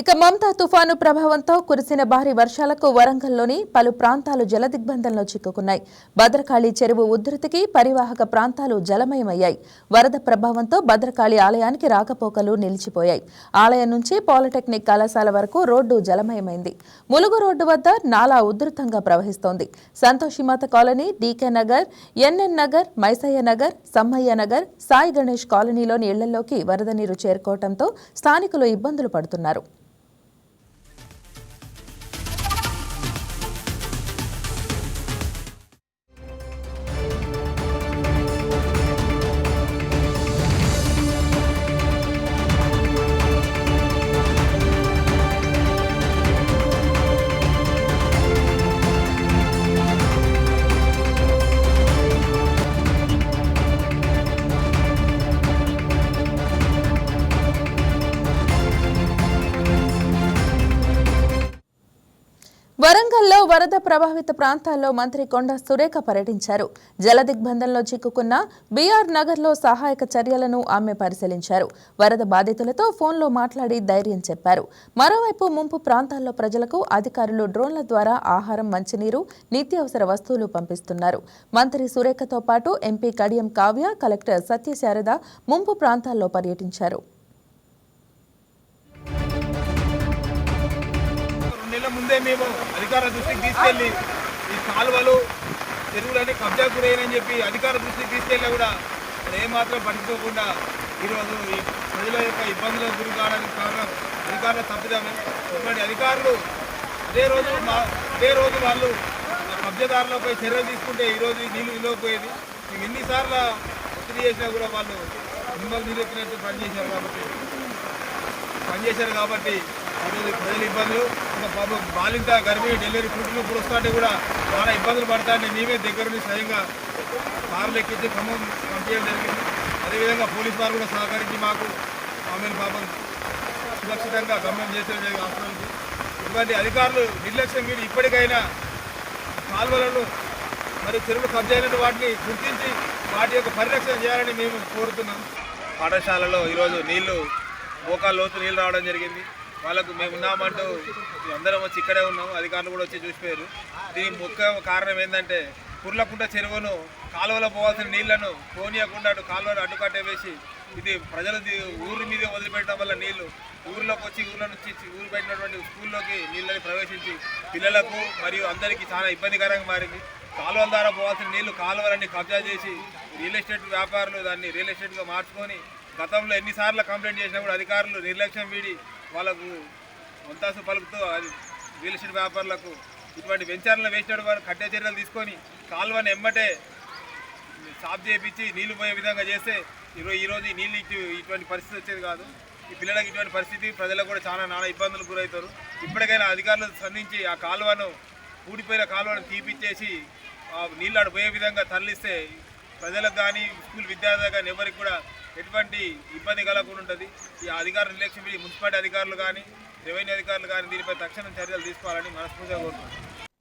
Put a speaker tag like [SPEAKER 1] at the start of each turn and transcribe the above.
[SPEAKER 1] ఇక మమతా తుఫాను ప్రభావంతో కురిసిన భారీ వర్షాలకు వరంగల్లోని పలు ప్రాంతాలు జలదిగ్బంధంలో చిక్కుకున్నాయి. భద్రకాళి చెరువు ఉధృతికి పరివాహక ప్రాంతాలు జలమయమయ్యాయి. వరద ప్రభావంతో భద్రకాళి ఆలయానికి రాకపోకలు నిలిచిపోయాయి. ఆలయం నుంచి పాలిటెక్నిక్ కళాశాల వరకు రోడ్డు జలమయమైంది. ములుగు రోడ్డు వద్ద నాలా ఉధృతంగా ప్రవహిస్తోంది. Santoshimata colony DK Nagar NN Nagar Maisaiah Nagar Sammaiah Nagar Sai Ganesh కాలనీలోని ఇళ్ళలోకి వరద నీరు చేరుకోవడంతో స్థానికులు ఇబ్బందులు పడుతున్నారు. వరంగల్లో వరద ప్రభావిత ప్రాంతాల్లో మంత్రి కొండ సురేఖ పర్యటించారు. జలదిగ్బంధంలో చిక్కుకున్న బీఆర్ నగర్లో సహాయక చర్యలను ఆమె పరిశీలించారు. వరద బాధితులతో ఫోన్లో మాట్లాడి ధైర్యం చెప్పారు. మరోవైపు ముంపు ప్రాంతాల్లో ప్రజలకు అధికారులు డ్రోన్ల ద్వారా ఆహారం మంచినీరు నిత్యావసర వస్తువులు పంపిస్తున్నారు. మంత్రి సురేఖతో పాటు ఎంపీ కడియం కావ్య కలెక్టర్ సత్యశారద ముంపు ప్రాంతాల్లో పర్యటించారు.
[SPEAKER 2] ముందే మేము అధికార దృష్టికి తీసుకెళ్ళి ఈ కాలువలు చెరువులన్నీ కబ్జా గురైనని చెప్పి అధికార దృష్టికి తీసుకెళ్ళినా కూడా మరి ఏమాత్రం పట్టించుకోకుండా ఈరోజు ఈ ప్రజల యొక్క ఇబ్బందులకు గురి కావడానికి కారణం అధికారుల తప్పిదమే. ఇటువంటి అధికారులు అదే రోజు మా అదే రోజు వాళ్ళు కబ్జదారులపై చర్యలు తీసుకుంటే ఈరోజు ఈ నీళ్ళు నిలవకపోయేది మేము ఎన్నిసార్లు ఒత్తిడి చేసినా కూడా వాళ్ళు మిమ్మల్ని నీరెత్తినట్టు పనిచేశారు కాబట్టి పనిచేశారు కాబట్టి ప్రజల ఇబ్బందులు. ఇంకా పాపం బాలింత గర్భిణీ డెలివరీ పుట్టినప్పుడు వస్తుంటే కూడా చాలా ఇబ్బందులు పడతాయని మేమే దగ్గర నుంచి స్వయంగా కార్లు ఎక్కించి ఖమ్మం పంపించడం జరిగింది. అదేవిధంగా పోలీస్ వారు కూడా సహకరించి మాకు ఆమెను పాపం సురక్షితంగా గమ్యం చేసే హాస్పిటల్కి. ఇటువంటి అధికారులు నిర్లక్ష్యం మీరు ఇప్పటికైనా కాల్వలను మరి చెరువులు కబ్జా వాటిని గుర్తించి వాటి యొక్క పరిరక్షణ చేయాలని మేము కోరుతున్నాం. పాఠశాలలో ఈరోజు నీళ్ళు మోకాలు లోతు నీళ్ళు రావడం జరిగింది. వాళ్ళకు మేము ఉన్నామంటూ అందరం వచ్చి ఇక్కడే ఉన్నాం అధికారులు కూడా వచ్చి చూసిపోయారు. దీని ముఖ్య కారణం ఏంటంటే కుర్లకుంట చెరువును కాలువలో పోవాల్సిన నీళ్ళను పోనీయకుండా అటు కాలువలు అడ్డుకట్టే వేసి ఇది ప్రజలు ఊరి మీద వదిలిపెట్టడం వల్ల నీళ్ళు ఊర్లోకి వచ్చి ఊర్లో నుంచి ఊరు పెట్టినటువంటి స్కూల్లోకి నీళ్ళని ప్రవేశించి పిల్లలకు మరియు అందరికీ చాలా ఇబ్బందికరంగా మారింది. కాలువల ద్వారా పోవాల్సిన నీళ్ళు కాలువలన్నీ కబ్జా చేసి రియల్ ఎస్టేట్ వ్యాపారులు దాన్ని రియల్ ఎస్టేట్గా మార్చుకొని గతంలో ఎన్నిసార్లు కంప్లైంట్ చేసినా కూడా అధికారులు నిర్లక్ష్యం వీడి వాళ్ళకు ముంతాసు పలుకుతూ అది రియల్ ఎస్టేట్ వ్యాపారులకు ఇటువంటి వెంచర్లు వేసినప్పుడు వారు కట్టే చర్యలు తీసుకొని కాలువని ఎమ్మటే సాఫ్ చేయించి నీళ్ళు పోయే విధంగా చేస్తే ఈరోజు ఈరోజు ఈ నీళ్ళు ఇటువంటి పరిస్థితి వచ్చేది కాదు. ఈ పిల్లలకు ఇటువంటి పరిస్థితి ప్రజలకు కూడా చాలా నానా ఇబ్బందులు గురవుతారు. ఇప్పటికైనా అధికారులు స్పందించి ఆ కాలువను ఊడిపోయిన కాలువను తీపిచ్చేసి నీళ్ళు ఆడ విధంగా తరలిస్తే ప్రజలకు కానీ స్కూల్ విద్యార్థులకు కానీ ఎవరికి కూడా ఎటువంటి ఇబ్బంది కలగకుండా ఉంటుంది. ఈ అధికారులు నిర్లక్ష్యం మున్సిపాలిటీ అధికారులు కానీ రెవెన్యూ అధికారులు కానీ దీనిపై తక్షణం చర్యలు తీసుకోవాలని మనస్ఫూర్తిగా కోరుతున్నాను